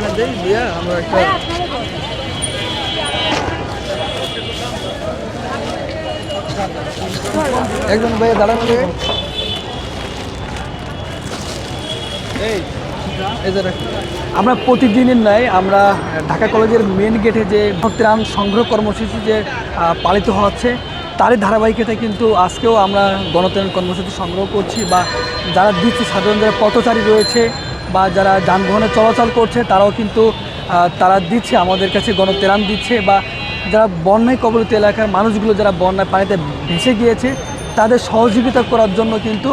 এখানে দেই দিয়া আমরা একটা একজন ভাই দাঁড়ানো। এই। আমরা প্রতিদিনের নয় আমরা ঢাকা কলেজের মেন গেটে যে ত্রাণ সংগ্রহ কর্মসূচি যে পালিত হচ্ছে তারই ধারাবাহিকতায় কিন্তু আজকেও আমরা গণত্রাণ কর্মসূচি সংগ্রহ করছি বা যারা দিচ্ছে সাধারণ যারা পথচারী রয়েছে বা যারা যানবাহনে চলাচল করছে, তারাও কিন্তু তারা দিচ্ছে, আমাদের কাছে গণত্রাণ দিচ্ছে বা যারা বন্যায় কবলিত এলাকার মানুষগুলো যারা বন্যায় পানিতে ভেসে গিয়েছে, তাদের সহযোগিতা করার জন্য কিন্তু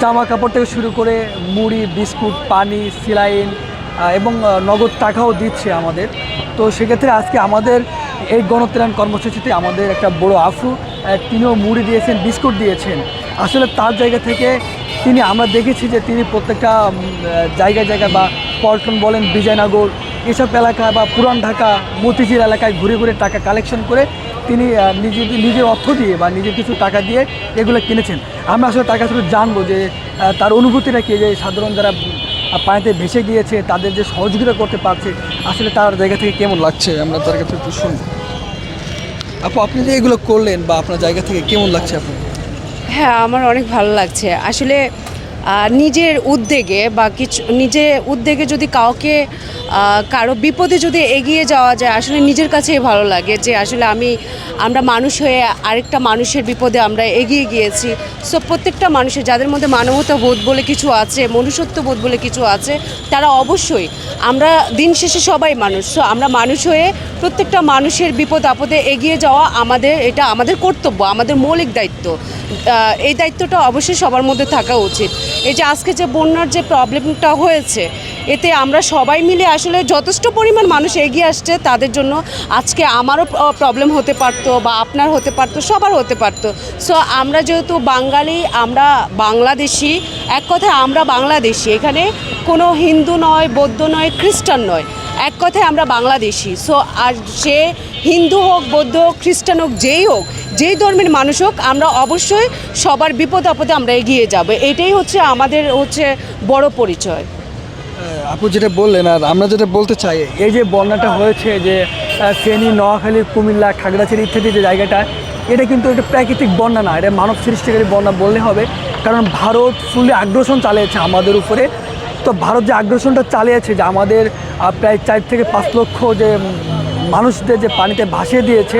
জামা কাপড় থেকে শুরু করে মুড়ি, বিস্কুট, পানি, সিলাইন এবং নগদ টাকাও দিচ্ছে আমাদের। তো সেক্ষেত্রে আজকে আমাদের এই গণত্রাণ কর্মসূচিতে আমাদের একটা বড় আফু তিনিও মুড়ি দিয়েছেন, বিস্কুট দিয়েছেন। আসলে তার জায়গা থেকে তিনি, আমরা দেখেছি যে তিনি প্রত্যেকটা জায়গায় জায়গায় বা পল্টন বলেন বিজয়নগর, এসব এলাকা বা পুরান ঢাকা, মতিঝিল এলাকায় ঘুরে ঘুরে টাকা কালেকশন করে তিনি নিজে, নিজের অর্থ দিয়ে বা নিজের কিছু টাকা দিয়ে এগুলো কিনেছেন। আমরা আসলে তার কাছে জানব যে তার অনুভূতিটা কি, যে সাধারণ যারা পানিতে ভেসে গিয়েছে, তাদের যে সহযোগিতা করতে পারছে, আসলে তার জায়গা থেকে কেমন লাগছে? আমরা তার কাছে একটু শুনব। আপু, আপনি যে এগুলো করলেন বা আপনার জায়গা থেকে কেমন লাগছে আপনার? হ্যাঁ আমার অনেক ভালো লাগছে। আসলে নিজের উদ্যোগে বা কিছু, নিজে উদ্যোগে যদি কাউকে কারও বিপদে যদি এগিয়ে যাওয়া যায়, আসলে নিজের কাছেই ভালো লাগে যে আসলে আমি, আমরা মানুষ হয়ে আরেকটা মানুষের বিপদে আমরা এগিয়ে গিয়েছি। সো প্রত্যেকটা মানুষের, যাদের মধ্যে মানবতা বোধ বলে কিছু আছে, মনুষ্যত্ব বোধ বলে কিছু আছে, তারা অবশ্যই, আমরা দিন শেষে সবাই মানুষ। সো আমরা মানুষ হয়ে প্রত্যেকটা মানুষের বিপদ, আপদে এগিয়ে যাওয়া আমাদের, এটা আমাদের কর্তব্য, আমাদের মৌলিক দায়িত্ব। এই দায়িত্বটা অবশ্যই সবার মধ্যে থাকা উচিত। এই যে আজকে যে বন্যার যে প্রবলেমটা হয়েছে, এতে আমরা সবাই মিলে আসলে যথেষ্ট পরিমাণ মানুষ এগিয়ে আসছে, তাদের জন্য আজকে আমারও প্রবলেম হতে পারতো বা আপনার হতে পারতো, সবার হতে পারতো। সো আমরা যেহেতু বাঙালি, আমরা বাংলাদেশি, এক কথায় আমরা বাংলাদেশি, এখানে কোনো হিন্দু নয়, বৌদ্ধ নয়, খ্রিস্টান নয়, এক কথায় আমরা বাংলাদেশি। সো আর সে হিন্দু হোক, বৌদ্ধ হোক, খ্রিস্টান হোক, যেই হোক যেই ধর্মের মানুষ হোক, আমরা অবশ্যই সবার বিপদ আপদে আমরা এগিয়ে যাব। এটাই হচ্ছে আমাদের হচ্ছে বড় পরিচয়। আপু যেটা বললেন আর আমরা যেটা বলতে চাই, এই যে বন্যাটা হয়েছে যে ফেনী, নোয়াখালী, কুমিল্লা, খাগড়াছড়ি ইত্যাদি যে জায়গাটা, এটা কিন্তু একটা প্রাকৃতিক বন্যা না, এটা মানব সৃষ্টিকারী বন্যা বললে হবে। কারণ ভারত ফুললি আগ্রাসন চালিয়েছে আমাদের উপরে। তো ভারত যে আগ্রাসনটা চালিয়েছে যে আমাদের প্রায় চার থেকে পাঁচ লক্ষ যে মানুষদের যে পানিতে ভাসিয়ে দিয়েছে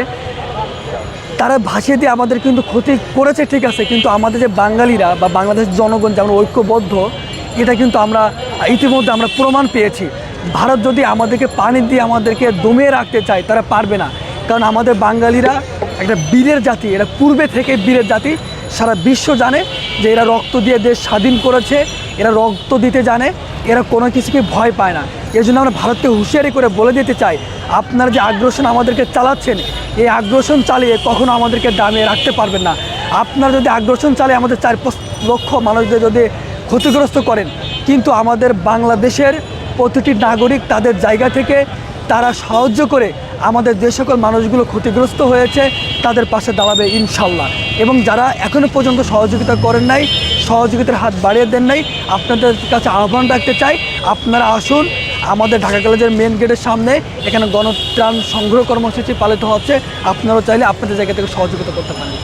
তারা ভাসিয়ে দিয়ে আমাদের কিন্তু ক্ষতি করেছে, ঠিক আছে, কিন্তু আমাদের যে বাঙালিরা বা বাংলাদেশের জনগণ যেমন ঐক্যবদ্ধ, এটা কিন্তু আমরা ইতিমধ্যে আমরা প্রমাণ পেয়েছি। ভারত যদি আমাদেরকে পানি দিয়ে আমাদেরকে দমিয়ে রাখতে চায়, তারা পারবে না। কারণ আমাদের বাঙালিরা একটা বীরের জাতি, এরা পূর্বে থেকে বীরের জাতি। সারা বিশ্ব জানে যে এরা রক্ত দিয়ে দেশ স্বাধীন করেছে, এরা রক্ত দিতে জানে, এরা কোনো কিছুকে ভয় পায় না। এই জন্য আমরা ভারতকে হুঁশিয়ারি করে বলে দিতে চাই, আপনারা যে আগ্রাসন আমাদেরকে চালাচ্ছেন, এই আগ্রাসন চালিয়ে কখনো আমাদেরকে দামিয়ে রাখতে পারবেন না। আপনারা যদি আগ্রাসন চালিয়ে আমাদের চার পাঁচ লক্ষ মানুষদের যদি ক্ষতিগ্রস্ত করেন, কিন্তু আমাদের বাংলাদেশের প্রতিটি নাগরিক তাদের জায়গা থেকে তারা সাহায্য করে আমাদের যে সকল মানুষগুলো ক্ষতিগ্রস্ত হয়েছে, তাদের পাশে দাঁড়াবে ইনশাল্লাহ এবং যারা এখনও পর্যন্ত সহযোগিতা করেন নাই, সহযোগিতার হাত বাড়িয়ে দেন নাই, আপনাদের কাছে আহ্বান রাখতে চাই, আপনারা আসুন আমাদের ঢাকা কলেজের মেন গেটের সামনে এখানে গণত্রাণ সংগ্রহ কর্মসূচি পালিত হচ্ছে। আপনারাও চাইলে আপনাদের জায়গা থেকে সহযোগিতা করতে পারেন।